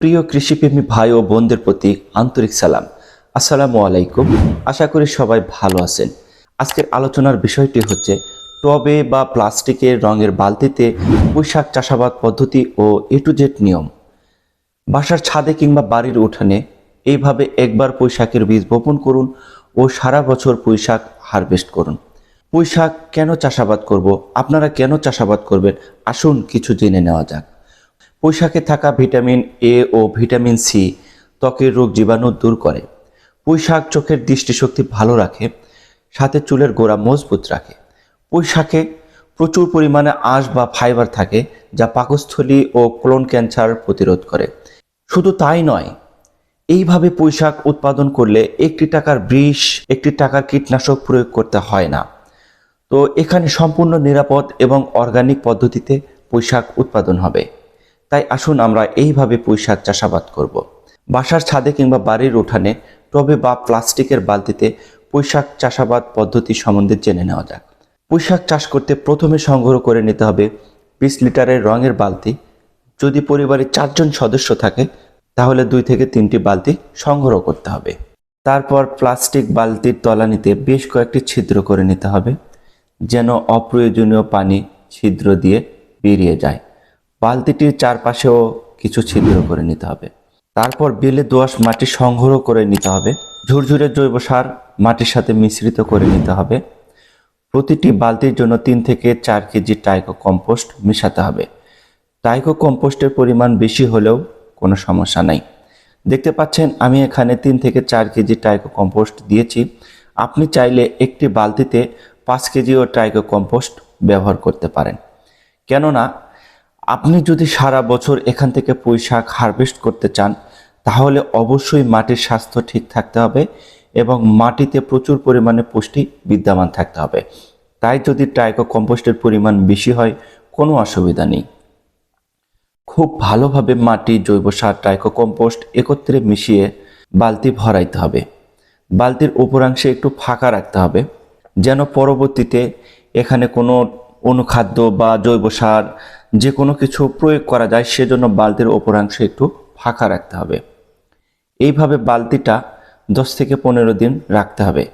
প্রিয় কৃষিপ্রেমী ভাই ও বোনদের প্রতি আন্তরিক সালাম। আসসালামু আলাইকুম। আশা করি সবাই ভালো আছেন। আজকের আলোচনার বিষয়টি হচ্ছে, টবে বা প্লাস্টিকের রঙের বালতিতে পুঁইশাক চাষাবাদ পদ্ধতি ও এ টু জেড নিয়ম। বাসার ছাদে কিংবা বাড়ির উঠানে এইভাবে একবার পুঁইশাকের বীজ বপন করুন ও সারা বছর পুঁইশাক হারভেস্ট করুন। পুঁইশাক কেন চাষাবাদ করব, আপনারা কেন চাষাবাদ করবেন, আসুন কিছু জেনে নেওয়া যাক। পুঁইশাকে থাকা ভিটামিন এ ও ভিটামিন সি ত্বকের রোগ জীবাণু দূর করে। পুঁইশাক চোখের দৃষ্টিশক্তি ভালো রাখে, সাথে চুলের গোড়া মজবুত রাখে। পুঁইশাকে প্রচুর পরিমাণে আঁশ বা ফাইবার থাকে, যা পাকস্থলী ও ক্লোন ক্যান্সার প্রতিরোধ করে। শুধু তাই নয়, এইভাবে পুঁইশাক উৎপাদন করলে একটি টাকার বিষ, একটি টাকার কীটনাশক প্রয়োগ করতে হয় না। তো এখানে সম্পূর্ণ নিরাপদ এবং অর্গানিক পদ্ধতিতে পুঁইশাক উৎপাদন হবে। তাই আসুন আমরা এইভাবে পুঁইশাক চাষাবাদ করব। বাসার ছাদে কিংবা বাড়ির উঠানে টবে বা প্লাস্টিকের বালতিতে পুঁইশাক চাষাবাদ পদ্ধতি সম্বন্ধে জেনে নেওয়া যাক। পুঁইশাক চাষ করতে প্রথমে সংগ্রহ করে নিতে হবে বিশ লিটারের রঙের বালতি। যদি পরিবারে চারজন সদস্য থাকে, তাহলে দুই থেকে তিনটি বালতি সংগ্রহ করতে হবে। তারপর প্লাস্টিক বালতির তলানিতে বেশ কয়েকটি ছিদ্র করে নিতে হবে, যেন অপ্রয়োজনীয় পানি ছিদ্র দিয়ে বেরিয়ে যায়। বালতিটির চারপাশেও কিছু ছিদ্র করে নিতে হবে। তারপর বেলে দোআঁশ মাটি সংগ্রহ করে নিতে হবে। ঝুরঝুরে জৈব সার মাটির সাথে মিশ্রিত করে নিতে হবে। প্রতিটি বালতির জন্য তিন থেকে চার কেজি টাইকো কম্পোস্ট মেশাতে হবে। টাইকো কম্পোস্টের পরিমাণ বেশি হলেও কোনো সমস্যা নাই। দেখতে পাচ্ছেন, আমি এখানে তিন থেকে চার কেজি টাইকো কম্পোস্ট দিয়েছি। আপনি চাইলে একটি বালতিতে পাঁচ কেজিও টাইকো কম্পোস্ট ব্যবহার করতে পারেন। কেননা আপনি যদি সারা বছর এখান থেকে পুঁই শাক হারভেস্ট করতে চান, তাহলে অবশ্যই মাটির স্বাস্থ্য ঠিক থাকতে হবে এবং মাটিতে প্রচুর পরিমাণে পুষ্টি বিদ্যমান থাকতে হবে। তাই যদি টাইকো কম্পোস্টের পরিমাণ বেশি হয়, কোনো অসুবিধা নেই। খুব ভালোভাবে মাটি, জৈব সার টাইকো কম্পোস্ট একত্রে মিশিয়ে বালতি ভরাইতে হবে। বালতির উপরাংশে একটু ফাঁকা রাখতে হবে, যেন পরবর্তীতে এখানে কোনো অনুখাদ্য বা জৈব সার যে কোনো কিছু প্রয়োগ করা যায়, সেজন্য বালতির উপরাংশে একটু ফাঁকা রাখতে হবে। এইভাবে বালতিটা দশ থেকে পনেরো দিন রাখতে হবে।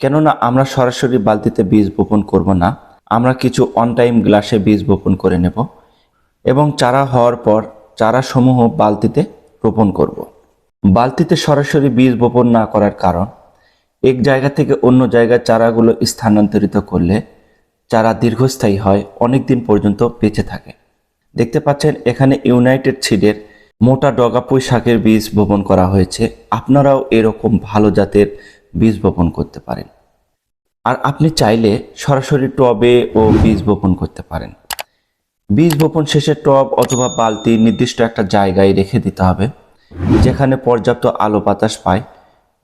কেননা আমরা সরাসরি বালতিতে বীজ বপন করব না, আমরা কিছু অন টাইম গ্লাসে বীজ বপন করে নেব এবং চারা হওয়ার পর চারা সমূহ বালতিতে রোপণ করব। বালতিতে সরাসরি বীজ বপন না করার কারণ, এক জায়গা থেকে অন্য জায়গায় চারাগুলো স্থানান্তরিত করলে চারা দীর্ঘস্থায়ী হয় অনেক দিন পর্যন্ত বেঁচে থাকে। দেখতে পাচ্ছেন, এখানে ইউনাইটেড সিডের মোটা ডগা পুঁই শাকের বীজ বপন করা হয়েছে। আপনারাও এরকম ভালো জাতের বীজ বপন করতে পারেন। আর আপনি চাইলে সরাসরি টবে ও বীজ বপন করতে পারেন। বীজ বপন শেষে টব অথবা বালতি নির্দিষ্ট একটা জায়গায় রেখে দিতে হবে, যেখানে পর্যাপ্ত আলো বাতাস পায়,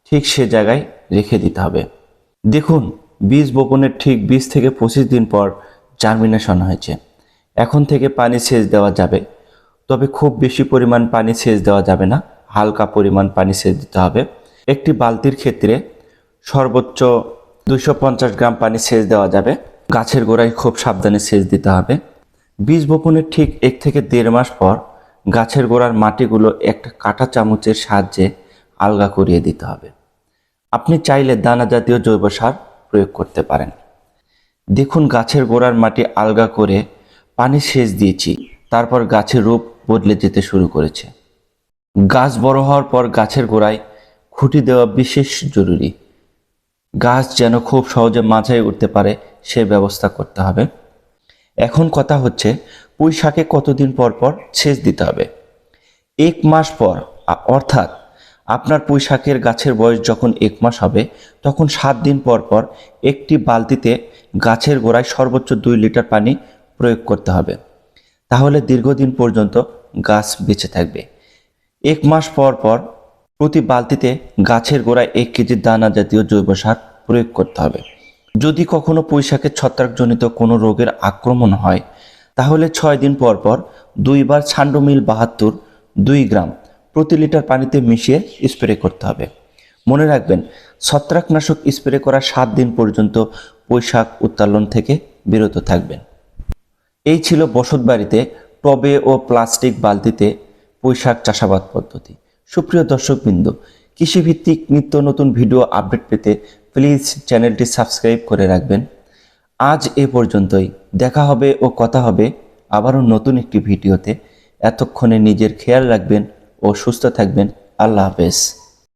ঠিক সে জায়গায় রেখে দিতে হবে। দেখুন, বীজ বপনের ঠিক বিশ থেকে পঁচিশ দিন পর জার্মিনেশন হয়েছে। এখন থেকে পানি সেচ দেওয়া যাবে। তবে খুব বেশি পরিমাণ পানি সেচ দেওয়া যাবে না, হালকা পরিমাণ পানি সেচ দিতে হবে। একটি বালতির ক্ষেত্রে সর্বোচ্চ দুশো গ্রাম পানি সেচ দেওয়া যাবে। গাছের গোড়ায় খুব সাবধানে সেচ দিতে হবে। বীজ বপনের ঠিক এক থেকে দেড় মাস পর গাছের গোড়ার মাটিগুলো একটা কাঁটা চামচের সাহায্যে আলগা করিয়ে দিতে হবে। আপনি চাইলে দানা জাতীয় জৈব সার প্রয়োগ করতে পারেন। দেখুন গাছের গোড়ার মাটি আলগা করে পানি সেচ দিয়েছি, তারপর গাছের রূপ বদলে যেতে শুরু করেছে। গাছ বড় হওয়ার পর গাছের গোড়ায় খুঁটি দেওয়া বিশেষ জরুরি। গাছ যেন খুব সহজে মাঝায় উঠতে পারে, সে ব্যবস্থা করতে হবে। এখন কথা হচ্ছে, পুঁই শাকে কতদিন পর পর সেচ দিতে হবে? এক মাস পর অর্থাৎ আপনার পুঁই শাকের গাছের বয়স যখন এক মাস হবে, তখন সাত দিন পর পর একটি বালতিতে গাছের গোড়ায় সর্বোচ্চ দুই লিটার পানি প্রয়োগ করতে হবে। তাহলে দীর্ঘদিন পর্যন্ত গাছ বেঁচে থাকবে। এক মাস পর পর প্রতি বালতিতে গাছের গোড়ায় এক কেজি দানা জাতীয় জৈব সার প্রয়োগ করতে হবে। যদি কখনো পুঁইশাকের ছত্রাকজনিত কোনো রোগের আক্রমণ হয়, তাহলে ছয় দিন পর পর দুইবার ছান্ডমিল বাহাত্তর, দুই গ্রাম প্রতি লিটার পানিতে মিশিয়ে স্প্রে করতে হবে। মনে রাখবেন, ছত্রাকনাশক স্প্রে করার সাত দিন পর্যন্ত পুঁইশাক উত্তোলন থেকে বিরত থাকবেন। এই ছিল বসত বাড়িতে টবে ও প্লাস্টিক বালতিতে পুঁই পুঁইশাক চাষাবাদ পদ্ধতি। সুপ্রিয় দর্শকবৃন্দ, কৃষিভিত্তিক নিত্য নতুন ভিডিও আপডেট পেতে প্লিজ চ্যানেলটি সাবস্ক্রাইব করে রাখবেন। আজ এ পর্যন্তই। দেখা হবে ও কথা হবে আবারও নতুন একটি ভিডিওতে। এতক্ষণে নিজের খেয়াল রাখবেন ও সুস্থ থাকবেন। আল্লাহ হাফেজ।